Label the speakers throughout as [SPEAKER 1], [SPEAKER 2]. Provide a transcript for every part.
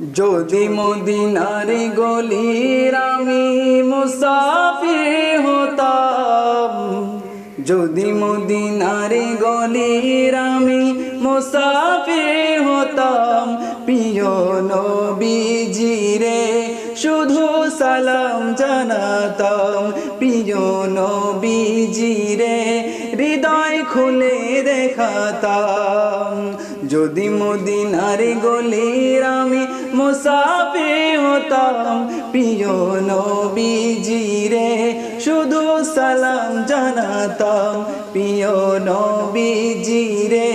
[SPEAKER 1] যদি মদিনার গলির আমি মুসাফির হতাম, যদি মদিনার গলির আমি মুসাফির হতাম, প্রিয় নবীজিরে শুধু সালাম জানাতাম, প্রিয় নবীজিরে হৃদয় খুলে দেখাতাম, যদি মদিনার গলির আমি মুসাফি হতাম প্রিয় নবীজিরে, শুধু সালাম জানাতাম। প্রিয় নবীজিরে,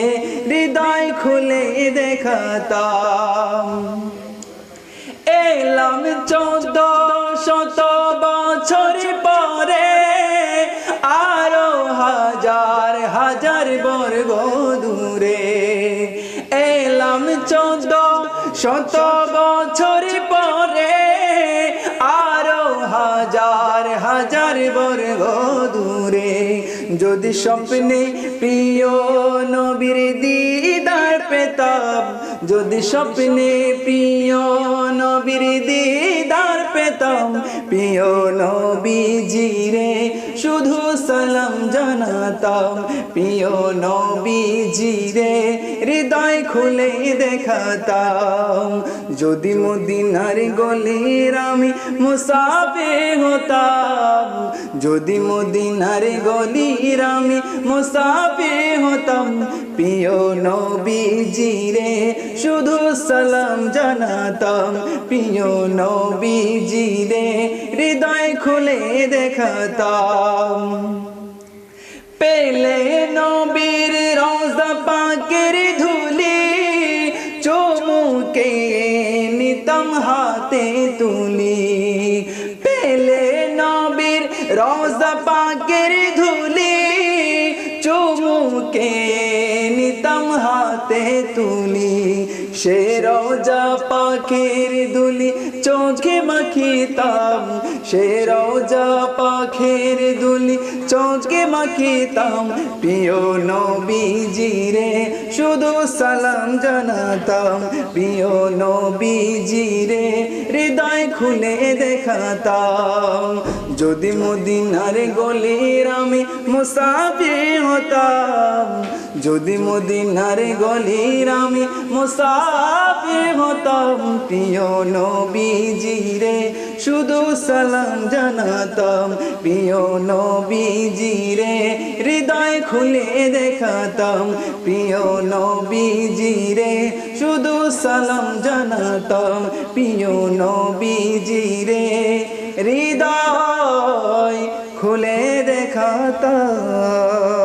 [SPEAKER 1] হৃদয় খুলে দেখাতাম। এলাম চৌদ্দ শত বছর পরে আরও হাজার হাজার বর্গ শত বছর পরে আরও হাজার হাজার বর্গ দূরে। যদি স্বপ্নে প্রিয় নবীর দিদার পেতাম, যদি স্বপ্নে প্রিয় নবীর দিদার পেতাম, প্রিয় নবীজিরে শুধু সালাম জানাতাম। প্রিয় নবীজিরে, হৃদয় খুলে দেখাতাম। যদি মদিনার গলির আমি মুসাফে হতাম, যদি মদিনার গলির আমি মুসাফে হতাম, প্রিয় নবীজিরে, শুধু সালাম জানাতাম। প্রিয় হৃদয় খুলে দেখাতাম। পেলে নবীর রোজা পাকের ধুলি চুমুকে নিতম হাতে তুলি। পেলে নবীর রোজা পাকের ধুলি চুমুকে নিতম হাতে তুলি। সে রোজা পাখির দুলি চোখে মাখিতাম। সে রোজা পাখির দুলি চোখে মাখিতাম। প্রিয় নবীজিরে শুধু সালাম জানাতাম। প্রিয় নবীজিরে হৃদয় খুলে দেখাতাম। যদি মদিনার গলির আমি মুসাফি হতাম। যদি মদিনার গলির আমি মুসাফি হতাম প্রিয় নবীজিরে, শুধু সালাম জানাতাম প্রিয় নবীজিরে, হৃদয় খুলে দেখাতাম প্রিয় নবীজিরে, শুধু সালাম জানাতাম প্রিয় নবীজিরে, হৃদয় খুলে দেখাতাম।